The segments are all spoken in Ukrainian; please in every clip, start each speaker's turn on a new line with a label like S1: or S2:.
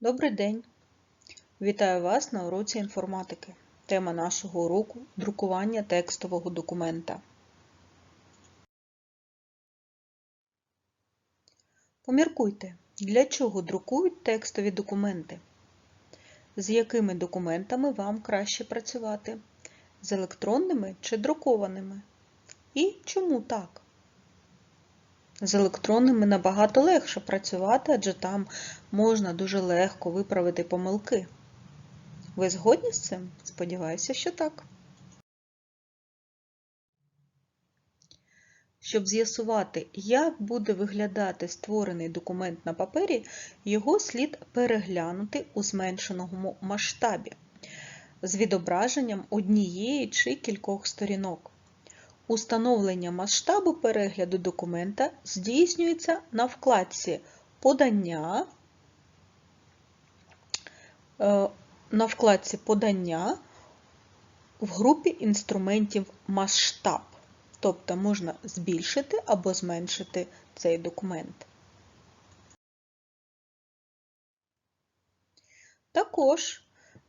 S1: Добрий день! Вітаю вас на уроці інформатики. Тема нашого уроку – друкування текстового документа. Поміркуйте, для чого друкують текстові документи? З якими документами вам краще працювати? З електронними чи друкованими? І чому так? З електронними набагато легше працювати, адже там можна дуже легко виправити помилки. Ви згодні з цим? Сподіваюся, що так. Щоб з'ясувати, як буде виглядати створений документ на папері, його слід переглянути у зменшеному масштабі з відображенням однієї чи кількох сторінок. Установлення масштабу перегляду документа здійснюється на вкладці Подання, е, на вкладці Подання в групі інструментів Масштаб. Тобто можна збільшити або зменшити цей документ. Також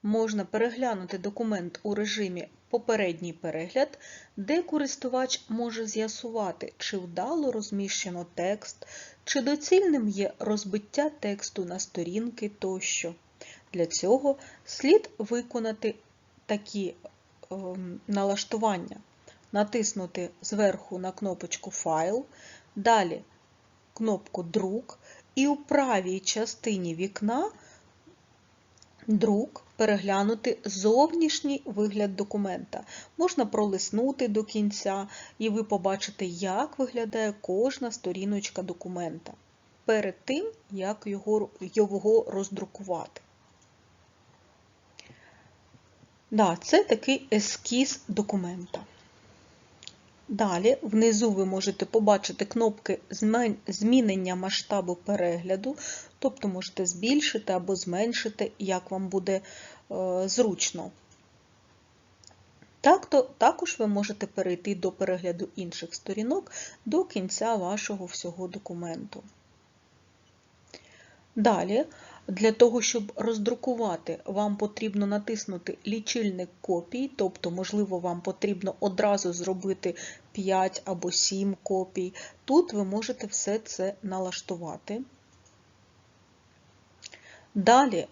S1: можна переглянути документ у режимі Попередній перегляд, де користувач може з'ясувати, чи вдало розміщено текст, чи доцільним є розбиття тексту на сторінки тощо. Для цього слід виконати такі е, налаштування. Натиснути зверху на кнопочку Файл, далі кнопку Друк і у правій частині вікна Друк переглянути зовнішній вигляд документа. Можна пролиснути до кінця, і ви побачите, як виглядає кожна сторіночка документа перед тим, як його, його роздрукувати. Да, це такий ескіз документа. Далі, внизу ви можете побачити кнопки змінення масштабу перегляду, тобто можете збільшити або зменшити, як вам буде е, зручно. Також ви можете перейти до перегляду інших сторінок до кінця вашого всього документу. Далі для того, щоб роздрукувати, вам потрібно натиснути лічильник копій, тобто, можливо, вам потрібно одразу зробити 5 або 7 копій. Тут ви можете все це налаштувати. Далі е,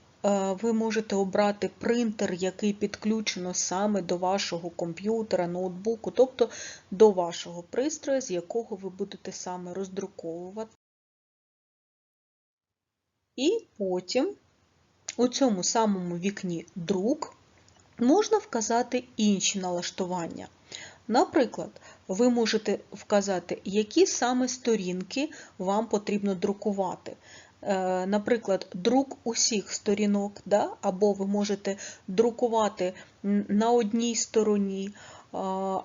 S1: ви можете обрати принтер, який підключено саме до вашого комп'ютера, ноутбуку, тобто до вашого пристрою, з якого ви будете саме роздруковувати. І потім у цьому самому вікні друк можна вказати інші налаштування. Наприклад, ви можете вказати, які саме сторінки вам потрібно друкувати. Е, наприклад, друк усіх сторінок, да? або ви можете друкувати на одній стороні,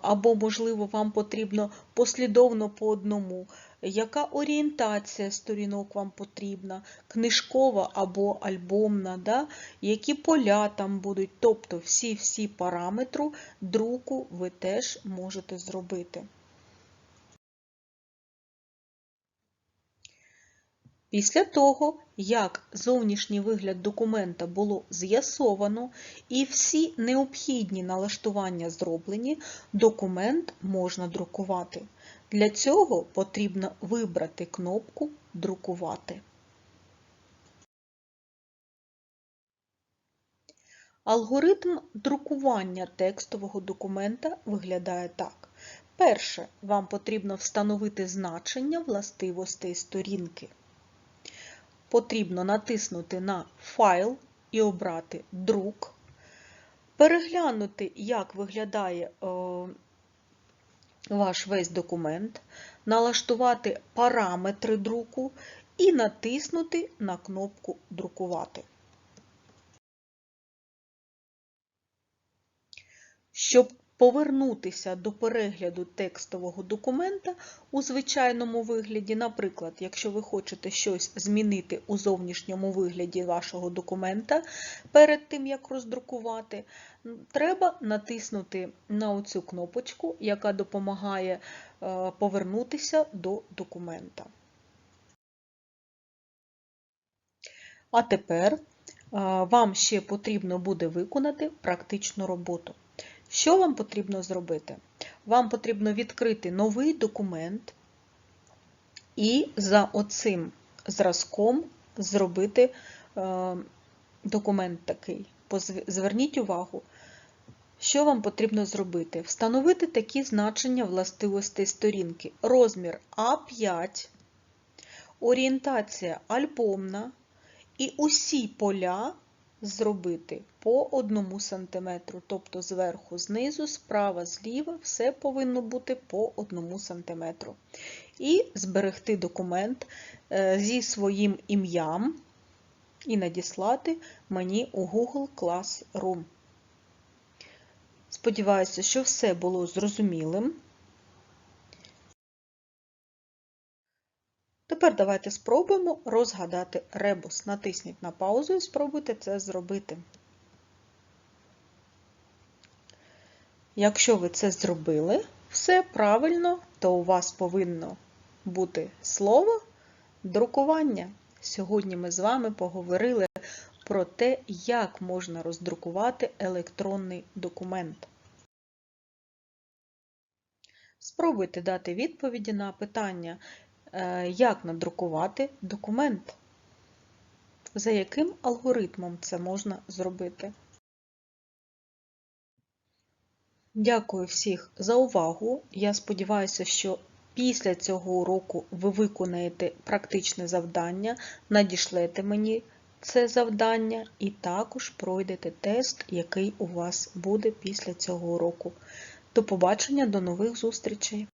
S1: або, можливо, вам потрібно послідовно по одному. Яка орієнтація сторінок вам потрібна, книжкова або альбомна, да? які поля там будуть, тобто всі-всі параметри друку ви теж можете зробити. Після того, як зовнішній вигляд документа було з'ясовано і всі необхідні налаштування зроблені, документ можна друкувати. Для цього потрібно вибрати кнопку Друкувати. Алгоритм друкування текстового документа виглядає так. Перше, вам потрібно встановити значення властивостей сторінки потрібно натиснути на Файл і обрати Друк, переглянути, як виглядає е, ваш весь документ, налаштувати параметри друку і натиснути на кнопку Друкувати. Щоб повернутися до перегляду текстового документа у звичайному вигляді. Наприклад, якщо ви хочете щось змінити у зовнішньому вигляді вашого документа перед тим, як роздрукувати, треба натиснути на оцю кнопочку, яка допомагає е, повернутися до документа. А тепер вам ще потрібно буде виконати практичну роботу. Що вам потрібно зробити? Вам потрібно відкрити новий документ і за оцим зразком зробити е, документ такий. Зверніть увагу, що вам потрібно зробити? Встановити такі значення властивостей сторінки. Розмір А5, орієнтація альбомна і усі поля зробити по 1 см, тобто зверху, знизу, справа, зліва, все повинно бути по 1 см. І зберегти документ е, зі своїм ім'ям і надіслати мені у Google Classroom. Сподіваюся, що все було зрозумілим. Тепер давайте спробуємо розгадати ребус. Натисніть на паузу і спробуйте це зробити. Якщо ви це зробили, все правильно, то у вас повинно бути слово друкування. Сьогодні ми з вами поговорили про те, як можна роздрукувати електронний документ. Спробуйте дати відповіді на питання, як надрукувати документ, за яким алгоритмом це можна зробити. Дякую всіх за увагу. Я сподіваюся, що після цього уроку ви виконаєте практичне завдання, надішлете мені це завдання і також пройдете тест, який у вас буде після цього уроку. До побачення, до нових зустрічей!